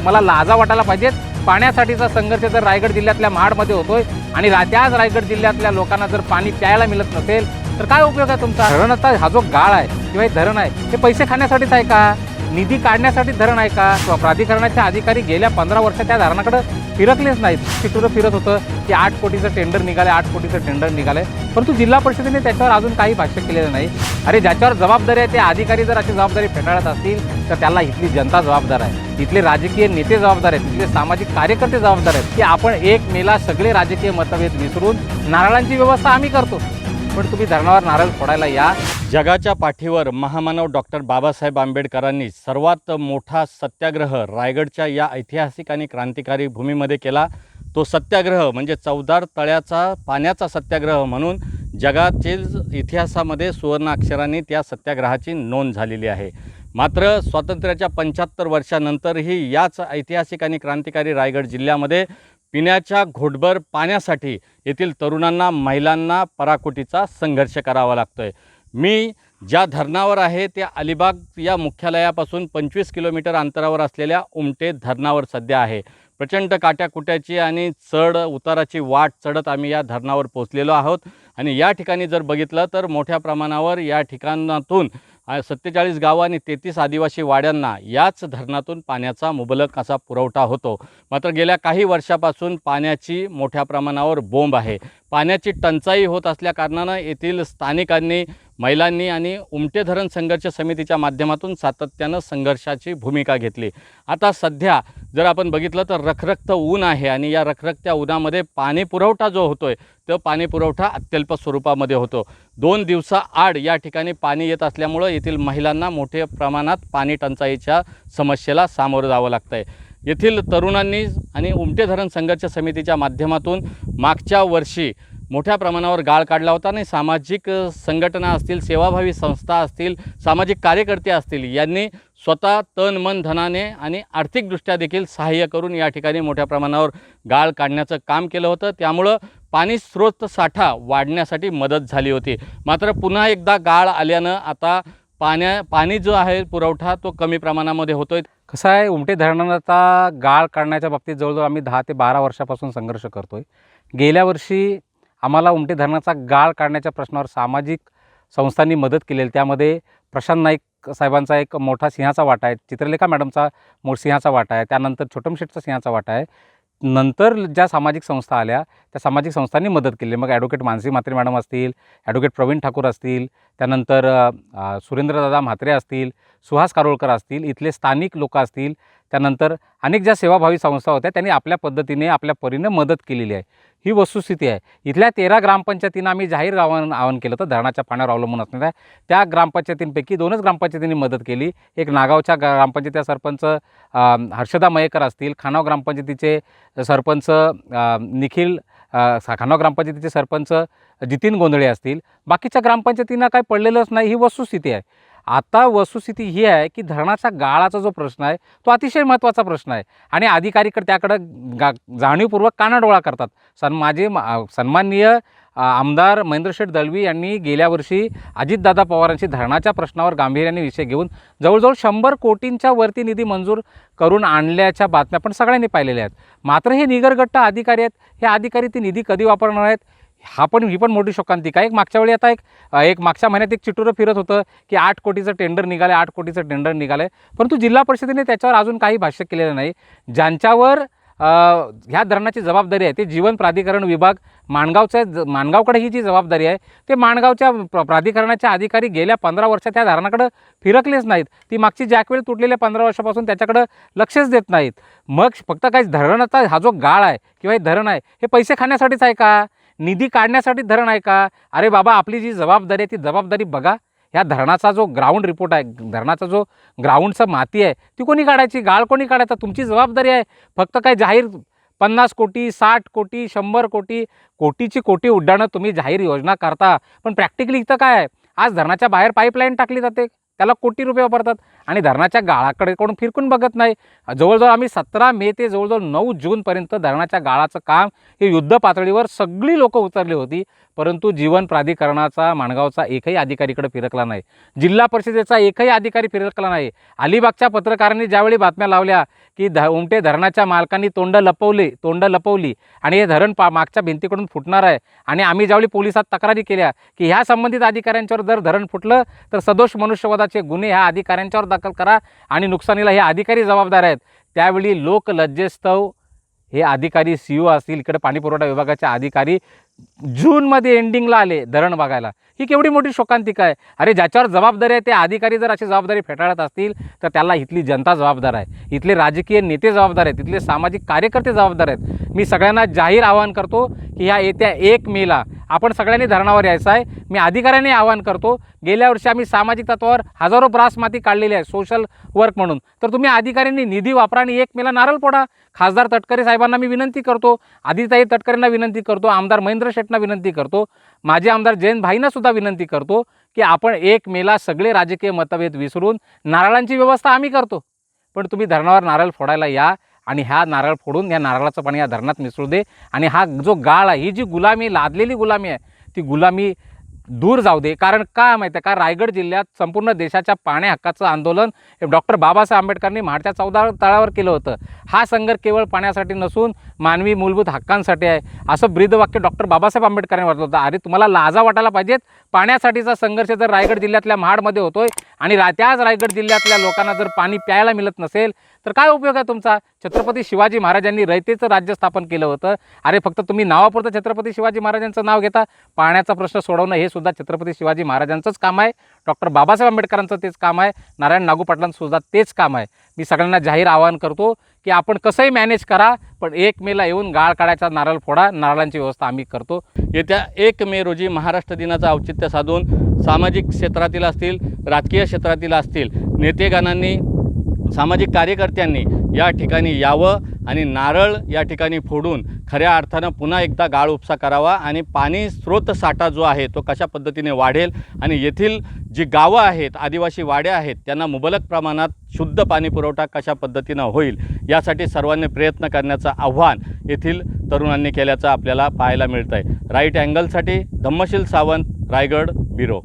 तुम्हाला लाजा वाटायला पाहिजेत. पाण्यासाठीचा संघर्ष जर रायगड जिल्ह्यातल्या महाडमध्ये होतोय आणि त्याच रायगड जिल्ह्यातल्या लोकांना जर पाणी प्यायला मिळत नसेल तर काय उपयोग आहे तुमचा? धरणाचा हा जो गाळ आहे किंवा हे धरण आहे ते पैसे खाण्यासाठीच आहे का? निधी काढण्यासाठी धरण आहे का? किंवा प्राधिकरणाचे अधिकारी गेल्या पंधरा वर्षात त्या धरणाकडे फिरकलेच नाहीत. तिकडं फिरत होतं की आठ कोटीचं टेंडर निघालं आठ कोटीचं टेंडर निघाले परंतु जिल्हा परिषदेने त्याच्यावर अजून काही भाष्य केलेलं नाही. अरे ज्याच्यावर जबाबदारी आहे ते अधिकारी जर अशी जबाबदारी फेटाळत असतील तर त्याला इथली जनता जबाबदार आहे. इथले राजकीय नेते जबाबदार आहेत इथले सामाजिक कार्यकर्ते जबाबदार आहेत. की आपण एक मेला सगळे राजकीय मतभेद विसरून नारळांची व्यवस्था आम्ही करतो. पण तुम्ही धरणावर नारळ फोडायला या. जगाच्या पाठीवर महामानव डॉक्टर बाबासाहेब आंबेडकरांनी सर्वात मोठा सत्याग्रह रायगडच्या या ऐतिहासिक आणि क्रांतिकारी भूमीमध्ये केला. तो सत्याग्रह म्हणजे चौदार तळ्याचा पाण्याचा सत्याग्रह म्हणून जगातील इतिहासामध्ये सुवर्ण अक्षरांनी त्या सत्याग्रहाची नोंद झालेली आहे. मात्र स्वातंत्र्याच्या पंच्याहत्तर वर्षानंतरही याच ऐतिहासिक आणि क्रांतिकारी रायगड जिल्ह्यामध्ये पिण्याच्या घोटभर पाण्यासाठी येथील तरुणांना महिलांना पराकोटीचा संघर्ष करावा लागतो आहे मी ज्या धरणावर आहे त्या अलिबाग या मुख्यालयापासून पंचवीस किलोमीटर अंतरावर असलेल्या उमटे धरणावर सध्या आहे. प्रचंड काट्याकुट्याची आणि चढ उताराची वाट चढत आम्ही या धरणावर पोचलेलो आहोत. आणि या ठिकाणी जर बघितलं तर मोठ्या प्रमाणावर या ठिकाणातून सत्तेचाळीस गावं आणि तेहतीस आदिवासी वाड्यांना याच धरणातून पाण्याचा मुबलक असा पुरवठा होतो. मात्र गेल्या काही वर्षापासून पाण्याची मोठ्या प्रमाणावर बोंब आहे. पाण्याची टंचाई होत असल्या कारणानं येथील स्थानिकांनी महिलांनी आणि उमटे धरण संघर्ष समितीच्या माध्यमातून सातत्यानं संघर्षाची भूमिका घेतली. आता सध्या जर आपण बघितलं तर रखरखतं ऊन आहे आणि या रखरखत्या उन्हामध्ये पाणीपुरवठा जो होतो आहे तो पाणीपुरवठा अत्यल्प स्वरूपामध्ये होतो. दोन दिवसाआड या ठिकाणी पाणी येत असल्यामुळं येथील महिलांना मोठ्या प्रमाणात पाणी टंचाईच्या समस्येला सामोरं जावं लागतं आहे येथील तरुणांनी आणि उमटे धरण संघर्ष समितीच्या माध्यमातून मागच्या वर्षी मोठ्या प्रमाणावर गाळ काढला होता आणि सामाजिक संघटना असतील सेवाभावी संस्था असतील सामाजिक कार्यकर्ते असतील यांनी स्वतः तन मन धनाने आणि आर्थिकदृष्ट्या देखील सहाय्य करून या ठिकाणी मोठ्या प्रमाणावर गाळ काढण्याचं काम केलं होतं. त्यामुळं पाणी स्रोत साठा वाढण्यासाठी मदत झाली होती. मात्र पुन्हा एकदा गाळ आल्यानं आता पाण्या पाणी जो आहे पुरवठा तो कमी प्रमाणामध्ये होतो आहे कसं आहे उमटे धरणाचा गाळ काढण्याच्या बाबतीत जवळजवळ आम्ही दहा ते बारा वर्षापासून संघर्ष करतो आहे गेल्या वर्षी आम्हाला उमटे धरणाचा गाळ काढण्याच्या प्रश्नावर सामाजिक संस्थांनी मदत केलेली. त्यामध्ये प्रशांत नाईक साहेबांचा एक मोठा सिंहाचा वाटा आहे. चित्रलेखा मॅडमचा मोठ सिंहाचा वाटा आहे. त्यानंतर छोटमशेठचा सिंहाचा वाटा आहे. नंतर ज्या सामाजिक संस्था आल्या त्या सामाजिक संस्थांनी मदत केली. मग ॲडव्होकेट मानसी म्हात्रे मॅडम असतील ॲडव्होकेट प्रवीण ठाकूर असतील त्यानंतर सुरेंद्रदादा म्हात्रे असतील सुहास कारोळकर असतील इथले स्थानिक लोक असतील त्यानंतर अनेक ज्या सेवाभावी संस्था होत्या त्यांनी आपल्या पद्धतीने आपल्या परीनं मदत केलेली आहे. ही वस्तुस्थिती आहे. इथल्या तेरा ग्रामपंचायतींना आम्ही जाहीर आवाहन आवाहन केलं तर धरणाच्या पाण्यावर अवलंबून असणाऱ्या त्या ग्रामपंचायतींपैकी दोनच ग्रामपंचायतींनी मदत केली. एक नागावच्या गा- ग्रामपंचायतीचा सरपंच हर्षदा मयेकर असतील. खानाव ग्रामपंचायतीचे सरपंच निखिल सा- खानाव ग्रामपंचायतीचे सरपंच जितीन गोंधळे असतील. बाकीच्या ग्रामपंचायतींना काही पडलेलंच नाही. ही वस्तुस्थिती आहे. आता वस्तुस्थिती ही आहे की धरणाचा गाळाचा जो प्रश्न आहे तो अतिशय महत्त्वाचा प्रश्न आहे. आणि अधिकारीकडे त्याकडं गा जाणीवपूर्वक कानाडोळा करतात. सन माझे सन्माननीय आमदार महेंद्र शेठ दळवी यांनी गेल्या वर्षी अजितदादा पवारांशी धरणाच्या प्रश्नावर गांभीर्याने विषय घेऊन जवळजवळ शंभर कोटींच्या वरती निधी मंजूर करून आणल्याच्या बातम्या आपण सगळ्यांनी पाहिलेल्या आहेत. मात्र हे निगरगट्ट अधिकारी आहेत. हे अधिकारी ते निधी कधी वापरणार आहेत? हा पण ही पण मोठी शोकांतिका एक मागच्या वेळी आता एक एक मागच्या महिन्यात एक चिटुरं फिरत होतं की आठ कोटीचं टेंडर निघालं आठ कोटीचं टेंडर निघालं परंतु जिल्हा परिषदेने त्याच्यावर अजून काही भाष्य केलेलं नाही. ज्यांच्यावर ह्या धरणाची जबाबदारी आहे ते जीवन प्राधिकरण विभाग माणगावच्या ज- माणगावकडे ही जी जबाबदारी आहे ते माणगावच्या प्र प्राधिकरणाचे अधिकारी गेल्या पंधरा वर्षात त्या धरणाकडं फिरकलेच नाहीत. ती मागची जॅकवेल तुटलेल्या पंधरा वर्षापासून त्याच्याकडं लक्षच देत नाहीत. मग फक्त काही धरणाचा हा जो गाळ आहे किंवा हे धरण आहे हे पैसे खाण्यासाठीच आहे का? निधी काढण्यासाठी धरण आहे का? अरे बाबा आपली जी जबाबदारी आहे ती जबाबदारी बघा. ह्या धरणाचा जो ग्राउंड रिपोर्ट आहे धरणाचा जो ग्राउंडचा माती आहे ती कोणी काढायची? गाळ कोणी काढायचा? तुमची जबाबदारी आहे. फक्त काय जाहीर पन्नास कोटी साठ कोटी शंभर कोटी कोटीची कोटी उड्डाणं तुम्ही जाहीर योजना करता. पण प्रॅक्टिकली इथं काय आहे? आज धरणाच्या बाहेर पाईपलाईन टाकली जाते. त्याला कोटी रुपये वापरतात. आणि धरणाच्या गाळाकडे कोण फिरकून बघत नाही. जवळजवळ आम्ही सतरा मे ते जवळजवळ नऊ जूनपर्यंत धरणाच्या गाळाचं काम हे युद्ध पातळीवर सगळी लोकं उतरली होती. परंतु जीवन प्राधिकरणाचा माणगावचा एकही अधिकारीकडे फिरकला नाही. जिल्हा परिषदेचा एकही अधिकारी फिरकला नाही. अलिबागच्या पत्रकारांनी ज्यावेळी बातम्या लावल्या की ध उमटे धरणाच्या मालकांनी तोंड लपवली तोंड लपवली आणि हे धरण पा मागच्या भिंतीकडून फुटणार आहे. आणि आम्ही ज्यावेळी पोलिसात तक्रारी केल्या की ह्या संबंधित अधिकाऱ्यांच्यावर जर धरण फुटलं तर सदोष मनुष्यवधाचे गुन्हे ह्या अधिकाऱ्यांच्यावर दाखल करा आणि नुकसानीला हे अधिकारी जबाबदार आहेत. त्यावेळी लोकलज्जेस्तव हे अधिकारी सी ओ असतील इकडे पाणीपुरवठा विभागाचे अधिकारी जूनमध्ये एंडिंगला आले धरण बघायला. ही केवढी मोठी शोकांतिका आहे. अरे ज्याच्यावर जबाबदारी आहे ते अधिकारी जर अशी जबाबदारी फेटाळत असतील तर त्याला इथली जनता जबाबदार आहे. इथले राजकीय नेते जबाबदार आहेत. इथले सामाजिक कार्यकर्ते जबाबदार आहेत. मी सगळ्यांना जाहीर आवाहन करतो की ह्या येत्या एक मेला आपण सगळ्यांनी धरणावर यायचं आहे. मी अधिकाऱ्यांनी आवाहन करतो गेल्या वर्षी आम्ही सामाजिक तत्वावर हजारो ब्रास माती काढलेली आहे सोशल वर्क म्हणून. तर तुम्ही अधिकाऱ्यांनी निधी वापरा आणि एक मेला नारळ फोडा. खासदार तटकरे साहेबांना मी विनंती करतो आदिताई तटकरेंना विनंती करतो आमदार महेंद्र शेटना विनंती करतो माझे आमदार जयंत भाईंना सुद्धा विनंती करतो की आपण एक मेला सगळे राजकीय मतभेद विसरून नारळांची व्यवस्था आम्ही करतो. पण तुम्ही धरणावर नारळ फोडायला या आणि ह्या नारळ फोडून या नारळाचं पाणी या धरणात मिसळू दे. आणि हा जो गाळ आहे ही जी गुलामी लादलेली गुलामी आहे ती गुलामी दूर जाऊ दे. कारण काय माहिती आहे का? रायगड जिल्ह्यात संपूर्ण देशाच्या पाण्या हक्काचं आंदोलन हे डॉक्टर बाबासाहेब आंबेडकरांनी महाडच्या चौदा तळावर केलं होतं. हा संघर्ष केवळ पाण्यासाठी नसून मानवी मूलभूत हक्कांसाठी आहे. असं ब्रीदवाक्य डॉक्टर बाबासाहेब आंबेडकरांनी वाटलं होतं. अरे तुम्हाला लाजा वाटायला पाहिजेत. पाण्यासाठीचा संघर्ष जर रायगड जिल्ह्यातल्या महाडमध्ये होतोय आणि रा त्याच रायगड जिल्ह्यातल्या लोकांना जर पाणी प्यायला मिळत नसेल तर काय उपयोग आहे तुमचा? छत्रपती शिवाजी महाराजांनी रयतेचं राज्य स्थापन केलं होतं. अरे फक्त तुम्ही नावापुरतं छत्रपती शिवाजी महाराजांचं नाव घेता. पाण्याचा प्रश्न सोडवणं हे सुद्धा छत्रपती शिवाजी महाराजांचंच काम आहे. डॉक्टर बाबासाहेब आंबेडकरांचं तेच काम आहे. नारायण नागू तेच काम आहे. मी सगळ्यांना जाहीर आवाहन करतो की आपण कसंही मॅनेज करा पण एक मेला येऊन गाळ काढायचा नारळ फोडा नारळांची व्यवस्था आम्ही करतो. येत्या एक मे रोजी महाराष्ट्र दिनाचं औचित्य साधून सामाजिक क्षेत्रातील असतील राजकीय क्षेत्रातील असतील नेतेगणांनी सामाजिक कार्यकर्त्यांनी या ठिकाणी यावं. आणि नारळ या ठिकाणी फोडून खऱ्या अर्थानं पुन्हा एकदा गाळ उपसा करावा आणि पाणी स्रोत साठा जो आहे तो कशा पद्धतीने वाढेल आणि येथील जी गावं आहेत आदिवासी वाड्या आहेत त्यांना मुबलक प्रमाणात शुद्ध पाणी पुरवठा कशा पद्धतीनं होईल यासाठी सर्वांनी प्रयत्न करण्याचं आव्हान येथील तरुणांनी केल्याचं आपल्याला पाहायला मिळतं आहे राईट अँगलसाठी धम्मशील सावंत रायगड ब्युरो